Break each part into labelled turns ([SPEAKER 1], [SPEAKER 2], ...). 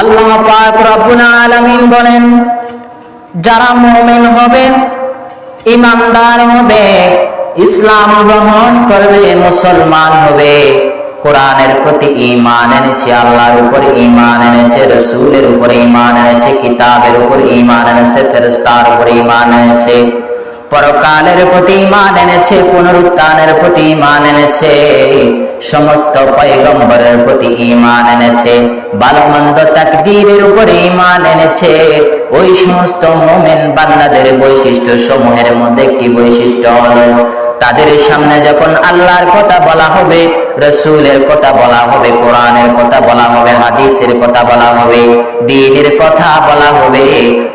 [SPEAKER 1] আল্লাহ পাক আলামিন বলেন, যারা মুমিন হবে ইমানদার হবে, ইসলাম গ্রহণ করবে, মুসলমান হবে, কোরআনের প্রতি ঈমান এনেছে, আল্লাহর উপর ঈমান এনেছে, রসুলের উপর ঈমান এনেছে, কিতাবের উপর ঈমান এনেছে, ফেরেশতার উপর ঈমান এনেছে, পরকালের প্রতি ঈমান এনেছে, পুনরুত্থানের প্রতি ঈমান এনেছে, সমস্ত পয়গম্বরের প্রতি ঈমান এনেছে ভালো মন্দ তাকদীরের উপর ঈমান এনেছে। ওই সমস্ত মুমিন বান্দাদের বৈশিষ্ট্য সমূহের মধ্যে একটি বৈশিষ্ট্য হলো, তাদের সামনে যখন আল্লাহর কথা বলা হবে, রসুলের কথা বলা হবে, কোরআনের কথা বলা হবে, হাদিসের কথা বলা হবে, দিনের কথা বলা হবে,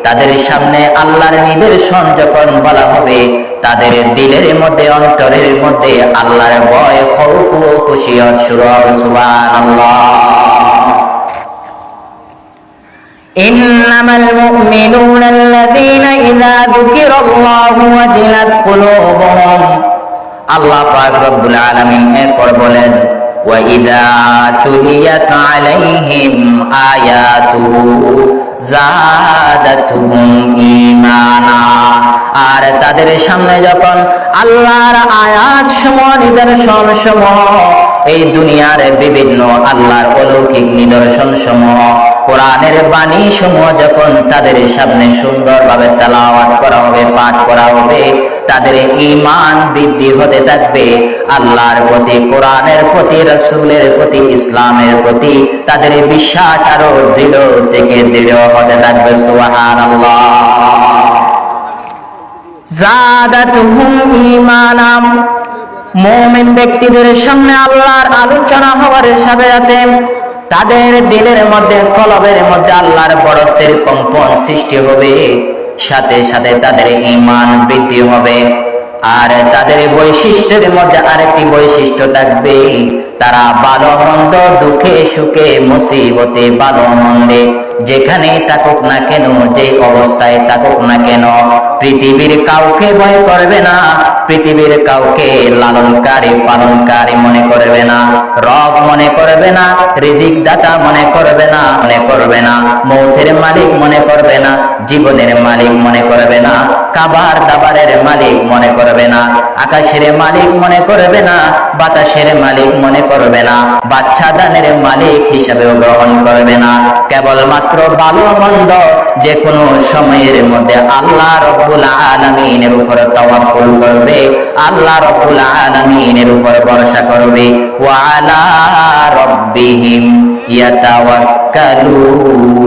[SPEAKER 1] তাদের সামনে আল্লাহর নিদর্শন যখন বলা হবে, তাদের দিলের মধ্যে, অন্তরের মধ্যে আল্লাহর ভয়, খৌফ ও খুশিয়ত শুরু হবে, সুবহানাল্লাহ। إنما المؤمنون الذين إذا ذكر الله وجلت قلوبهم আল্লাহ পাক রব্বুল আলামিন এরপর বলেন وإذا تليت عليهم آياته زادتهم إيمانا আর তাদের সামনে যখন আল্লাহর আয়াত সমূহ নিদর্শন সমূহ এই দুনিয়ার বিভিন্ন আল্লাহর অলৌকিক নিদর্শন সমূহ কোরআনের বাণী সমূহ যখন তাদের সামনে সুন্দরভাবে তেলাওয়াত করা হবে, পাঠ করা হবে, তাদের ঈমান বৃদ্ধি হতে থাকবে। আল্লাহর প্রতি, কোরআনের প্রতি, রসুলের প্রতি, ইসলামের প্রতি তাদের বিশ্বাস আরও দৃঢ় থেকে দৃঢ় হতে থাকবে, সুবহানাল্লাহ। জাদাতুহুম ঈমানাম। মুমিন ব্যক্তিদের সামনে আল্লাহর আলোচনা হওয়ার সাথে সাথে তাদের দিলের মধ্যে, কলবের মধ্যে আল্লাহর বরত্বের কম্পন সৃষ্টি হবে। সাথে সাথে তাদের ঈমান বৃদ্ধি হবে। আর তাদের বৈশিষ্ট্যের মধ্যে আরেকটি বৈশিষ্ট্য থাকবে। তারা ভালো মন্দ, দুঃখে সুখে, মুসিবতে ভালো মন্দে যেখানেই থাকুক না কেন যে অবস্থায় থাকুক না কেন পৃথিবীর কাউকে ভয় করবে না পৃথিবীর কাউকে লালনকারী পালনকারী মনে করবে না রব মনে করবে না রিজিক দাতা মনে করবে না মনে করবে না মৌথের মালিক মনে করবে না জীবনের মালিক মনে করবে না খাবার দাবারের মালিক মনে করবে না আকাশের মালিক মনে করবে না বাতাসের মালিক মনে করবে না বাচ্চা দানের মালিক হিসাবেও গ্রহণ করবে না কেবলমাত্র ভালো মন্দ যে কোনো সময়ের মধ্যে আল্লাহ রব্বুল আলমিনের উপর তবাকুল করবে, আল্লাহ রব্বুল আলমিনের উপর ভরসা করবে। ওয়ালা রব্বিহিম ইয়াতাওয়াক্কালুন।